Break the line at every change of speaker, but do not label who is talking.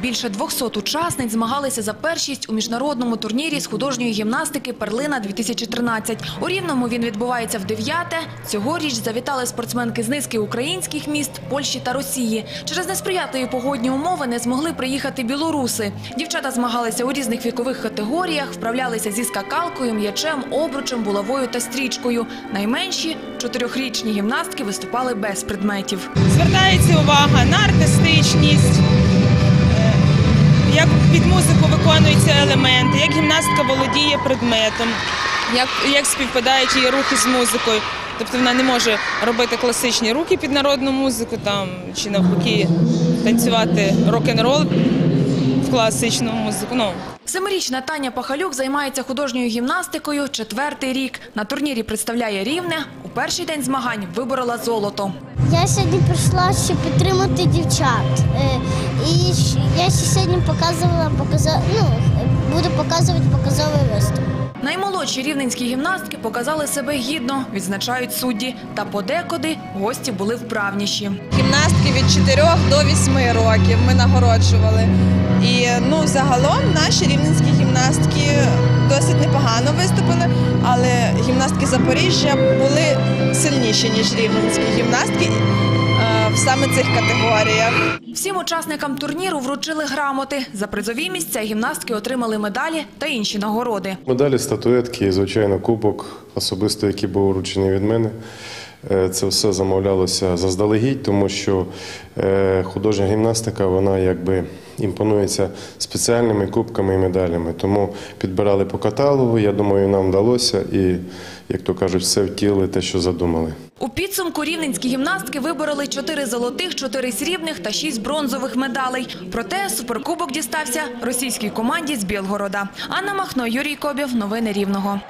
більше 200 учасниць змагалися за першість у міжнародному турнірі з художньої гімнастики «Перлина-2013». У Рівному він відбувається в дев'яте. Цьогоріч завітали спортсменки з низки українських міст, Польщі та Росії. Через несприятливі погодні умови не змогли приїхати білоруси. Дівчата змагалися у різних вікових категоріях, вправлялися зі скакалкою, м'ячем, обручем, булавою та стрічкою. Найменші – чотирьохрічні гімнастки виступали без предметів.
Звертається увага на артистичність, як під музику виконуються елементи, як гімнастка володіє предметом, як, як співпадають її рухи з музикою. Тобто вона не може робити класичні рухи під народну музику там, чи навпаки танцювати рок-н-рол в класичну музику. Ну,
Семирічна Таня Пахалюк займається художньою гімнастикою четвертий рік. На турнірі представляє Рівне. У перший день змагань виборола золото.
Я сьогодні прийшла, щоб підтримати дівчат. І я ще сьогодні показувала, показа... ну, буду показувати показовий виступ.
Наймолодші рівненські гімнастки показали себе гідно, відзначають судді. Та подекуди гості були вправніші.
гімнастки від 4 до 8 років ми нагороджували. І ну, загалом наші рівненські гімнастки досить непогано виступили, але гімнастки Запоріжжя були сильніші, ніж рівненські гімнастки в саме цих категоріях.
Всім учасникам турніру вручили грамоти. За призові місця гімнастки отримали медалі та інші нагороди.
Медалі, статуетки, і, звичайно, кубок, особисто, який був вручений від мене. Е, Це все замовлялося заздалегідь, тому що е, художня гімнастика вона якби імпонується спеціальними кубками і медалями. Тому підбирали по каталогу. Я думаю, нам вдалося і, як то кажуть, все втілили те, що задумали.
У підсумку рівненські гімнастки вибороли 4 золотих, 4 срібних та 6 бронзових медалей. Проте суперкубок дістався російській команді з Білгорода. Анна Махно, Юрій Кобів. Новини Рівного.